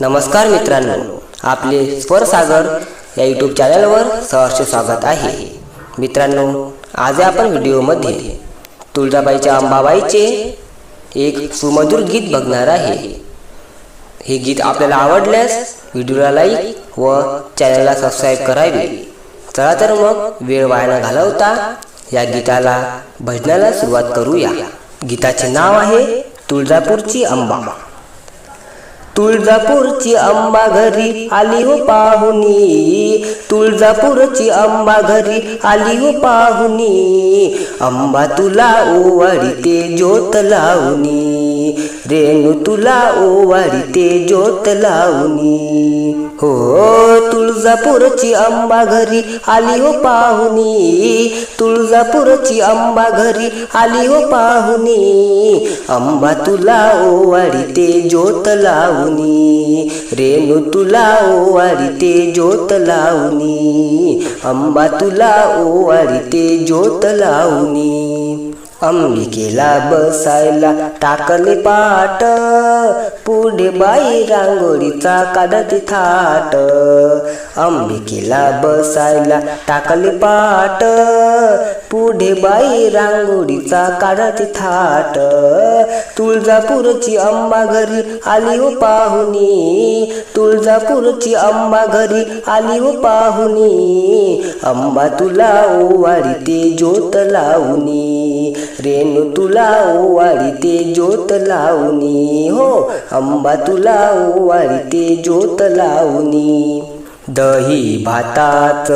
नमस्कार मित्रांनो आपले स्वरसागर या यूट्यूब चॅनलवर सहर्ष स्वागत आहे. मित्रांनो आज आपण व्हिडिओमध्ये तुळजाबाईच्या अंबाबाईचे एक सुमधुर गीत बघणार आहे. हे गीत आपल्याला आवडल्यास व्हिडिओला लाईक व चॅनलला सबस्क्राईब करावे. चला तर मग वेळ वाया घालवता या गीताला भजनाला सुरुवात करूया. गीताचे नाव आहे तुळजापूरची अंबा. तुळजापूरची आंबा घरी आली हो पाहुनी तुळजापूरची आंबा घरी आली हो पाहुनी अंबा तुला ओवाळीते ज्योत लावणी. रेणू तुला ओवाळीते ज्योत लावणी. हो तुळजापूरची अंबा घरी आली हो पाहुनी तुळजापूरची अंबा घरी आली हो पाहुनी आंबा तुला ओवाळीते ज्योत लावणी. रेणू तुला ओवाळीते ज्योत लावणी. आंबा तुला ओवाळीते ज्योत लावणी. अंबिकेला बसायला टाकले पाट. पुढे बाई रांगोळीचा काढती थाट. अंबिकेला बसायला टाकले पाट. पुढे बाई रांगोळीचा काढती थाट. तुळजापूरची अंबा घरी आली हो पाहुनी. तुळजापूरची अंबा घरी आली हो पाहुनी. अंबा तुला ओवाळीते ज्योत लावणी रेणू तुला ओवाळीते ज्योत लावणी. हो अंबा तुला ओवाळीते ज्योत लावणी. दही भातात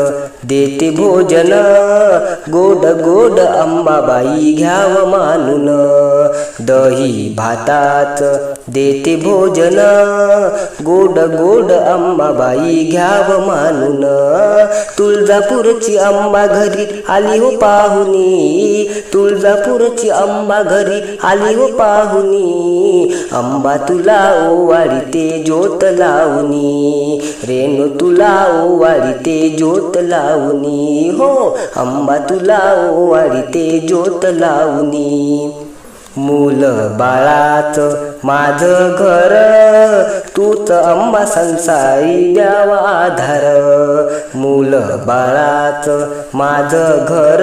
देते भोजन. गोड गोड अंबाबाई घ्याव मानून. दही भातात देते भोजन. गोड गोड अंबाबाई घ्याव मानून. तुळजापूरची अंबा घरी आली हो पाहुनी. तुळजापूरची अंबा घरी आली हो पाहुनी. अंबा तुला ओवाळीते ज्योत लावणी रेणू तुला ओवाळीते ज्योत लावणी हो अंबा तुला ओवाळीते ज्योत लावणी मूल बाळात माझ घर तूच अंबा संसारी द्यावा आधार. मूल बाळात माझ घर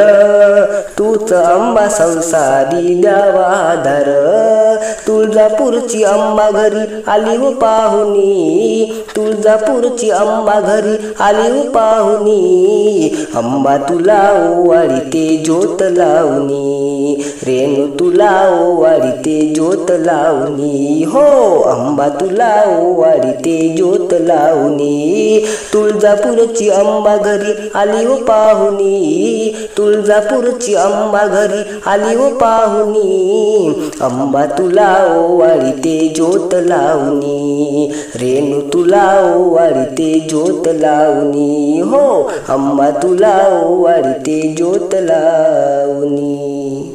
तूच अंबा संसारी द्यावा आधार. तुळजापूरची अंबा घरी आली हो पाहुनी तुळजापूरची अंबा घरी आली हो पाहुनी अंबा तुला ओवाळीते ज्योत लावणी. रेणू तुला ओवाळीते ज्योत लावणी. हो अंबा तुला ओवाळीते ज्योत लावणी. तुळजापूरची अंबा घरी आली हो पाहुनी तुळजापूरची अंबा घरी आली हो पाहुनी अंबा तुला ओवाळीते ज्योत लावणी. रेणू तुला ओवाळीते ज्योत लावणी. हो अंबा तुला ओवाळीते ज्योत लावणी.